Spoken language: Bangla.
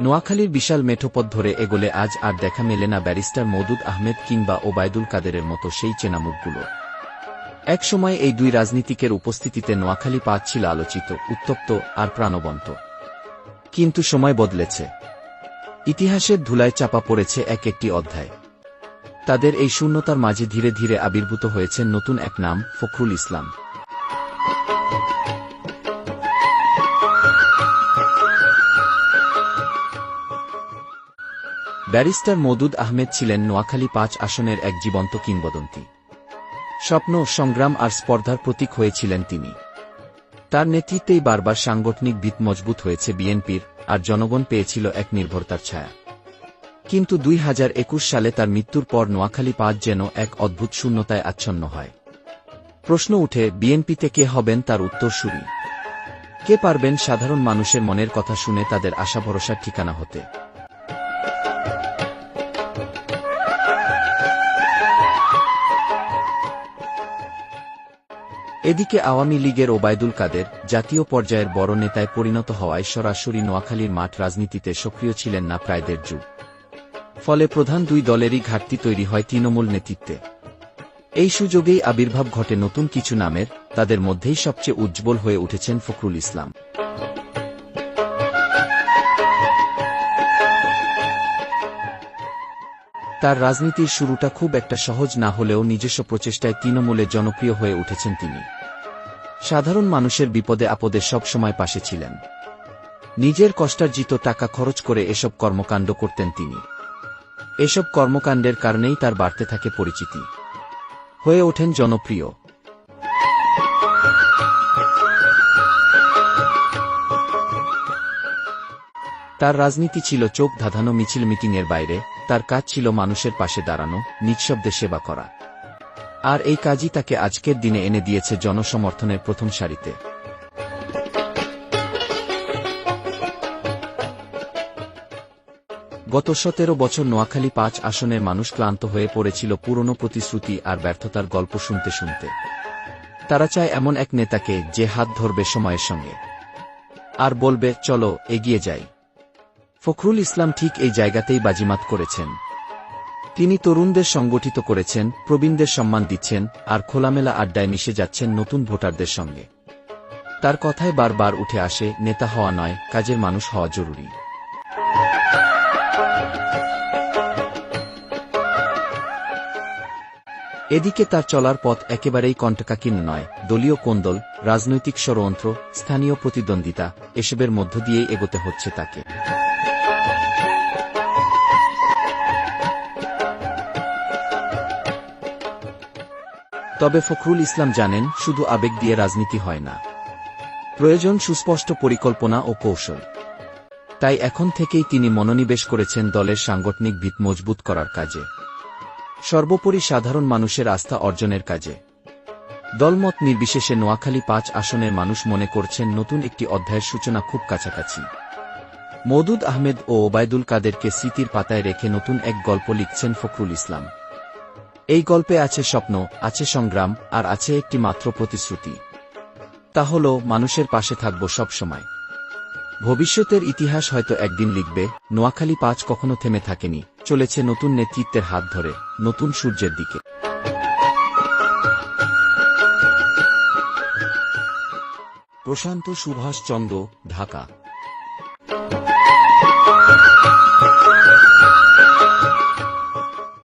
নোয়াখালীর বিশাল মেঠোপথ ধরে এগোলে আজ আর দেখা মেলে না ব্যারিস্টার মৌদুদ আহমেদ কিংবা ওবায়দুল কাদেরের মতো সেই চেনা মুখগুলো একসময় এই দুই রাজনীতিকের উপস্থিতিতে নোয়াখালী পাঁচ ছিল আলোচিত, উত্তপ্ত আর প্রাণবন্ত। কিন্তু সময় বদলেছে। ইতিহাসের ধুলায় চাপা পড়েছে এক একটি অধ্যায়। তাদের এই শূন্যতার মাঝে ধীরে ধীরে আবির্ভূত হয়েছে নতুন এক নাম, ফখরুল ইসলাম। ব্যারিস্টার মদুদ আহমেদ ছিলেন নোয়াখালী পাঁচ আসনের এক জীবন্ত কিংবদন্তি। স্বপ্ন, সংগ্রাম আর স্পর্ধার প্রতীক হয়েছিলেন তিনি। তার নেতৃত্বেই বারবার সাংগঠনিক ভিত মজবুত হয়েছে বিএনপির আর জনগণ পেয়েছিল এক নির্ভরতার ছায়া। কিন্তু দুই হাজার একুশ সালে তার মৃত্যুর পর নোয়াখালী পাঁচ যেন এক অদ্ভুত শূন্যতায় আচ্ছন্ন হয়। প্রশ্ন উঠে, বিএনপিতে কে হবেন তার উত্তরসূরি কে পারবেন সাধারণ মানুষের মনের কথা শুনে তাদের আশা ভরসার ঠিকানা হতে? এদিকে আওয়ামী লীগের ওবায়দুল কাদের জাতীয় পর্যায়ের বড় নেতায় পরিণত হওয়ায় সরাসরি নোয়াখালীর মাঠ রাজনীতিতে সক্রিয় ছিলেন না প্রায় দেড় যুগ। ফলে প্রধান দুই দলেরই ঘাটতি তৈরি হয় তৃণমূল নেতৃত্বে। এই সুযোগেই আবির্ভাব ঘটে নতুন কিছু নামের, তাদের মধ্যেই সবচেয়ে উজ্জ্বল হয়ে উঠেছেন ফখরুল ইসলাম। তার রাজনীতির শুরুটা খুব একটা সহজ না হলেও নিজস্ব প্রচেষ্টায় তৃণমূলে জনপ্রিয় হয়ে উঠেছেন তিনি। সাধারণ মানুষের বিপদে আপদে সব সময় পাশে ছিলেন। নিজের কষ্টার্জিত টাকা খরচ করে এসব কর্মকাণ্ড করতেন তিনি। এসব কর্মকাণ্ডের কারণেই তার বাড়তে থাকে পরিচিতি। হয়ে ওঠেন জনপ্রিয়। তার রাজনীতি ছিল চোখ ধাঁধানো মিছিল মিটিংয়ের বাইরে। তার কাজ ছিল মানুষের পাশে দাঁড়ানো, নিঃশব্দে সেবা করা। আর এই কাজই তাকে আজকের দিনে এনে দিয়েছে জনসমর্থনের প্রথম সারিতে। গত সতেরো বছর নোয়াখালী পাঁচ আসনের মানুষ ক্লান্ত হয়ে পড়েছিল পুরনো প্রতিশ্রুতি আর ব্যর্থতার গল্প শুনতে শুনতে। তারা চায় এমন এক নেতাকে যে হাত ধরবে সময়ের সঙ্গে। আর বলবে, চলো, এগিয়ে যাই। ফখরুল ইসলাম ঠিক এই জায়গাতেই বাজিমাত করেছেন। তিনি তরুণদের সংগঠিত করেছেন, প্রবীণদের সম্মান দিচ্ছেন, আর খোলামেলা আড্ডায় মিশে যাচ্ছেন নতুন ভোটারদের সঙ্গে। তার কথায় বারবার উঠে আসে, নেতা হওয়া নয়, কাজের মানুষ হওয়া জরুরি। এদিকে তার চলার পথ একেবারেই কণ্টকাকীর্ণ নয়। দলীয় কোন্দল রাজনৈতিক ষড়যন্ত্র, স্থানীয় প্রতিদ্বন্দ্বিতা, এসবের মধ্য দিয়েই এগোতে হচ্ছে তাকে। তবে ফখরুল ইসলাম জানেন, শুধু আবেগ দিয়ে রাজনীতি হয় না। প্রয়োজন সুস্পষ্ট পরিকল্পনা ও কৌশল। তাই এখন থেকেই তিনি মনোনিবেশ করেছেন দলের সাংগঠনিক ভিত মজবুত করার কাজে। সর্বোপরি সাধারণ মানুষের আস্থা অর্জনের কাজে। দলমত নির্বিশেষে নোয়াখালী পাঁচ আসনের মানুষ মনে করছেন, নতুন একটি অধ্যায়ের সূচনা খুব কাছাকাছি। মৌদুদ আহমেদ ও ওবায়দুল কাদেরকে স্মৃতির পাতায় রেখে নতুন এক গল্প লিখছেন ফখরুল ইসলাম। এই গল্পে আছে স্বপ্ন, আছে সংগ্রাম, আর আছে একটি মাত্র প্রতিশ্রুতি। তা হল, মানুষের পাশে থাকব সব সময়। ভবিষ্যতের ইতিহাস হয়তো একদিন লিখবে, নোয়াখালী পাঁচ কখনো থেমে থাকেনি, চলেছে নতুন নেতৃত্বের হাত ধরে, নতুন সূর্যের দিকে। প্রশান্ত সুভাষ চন্দ্র ঢাকা।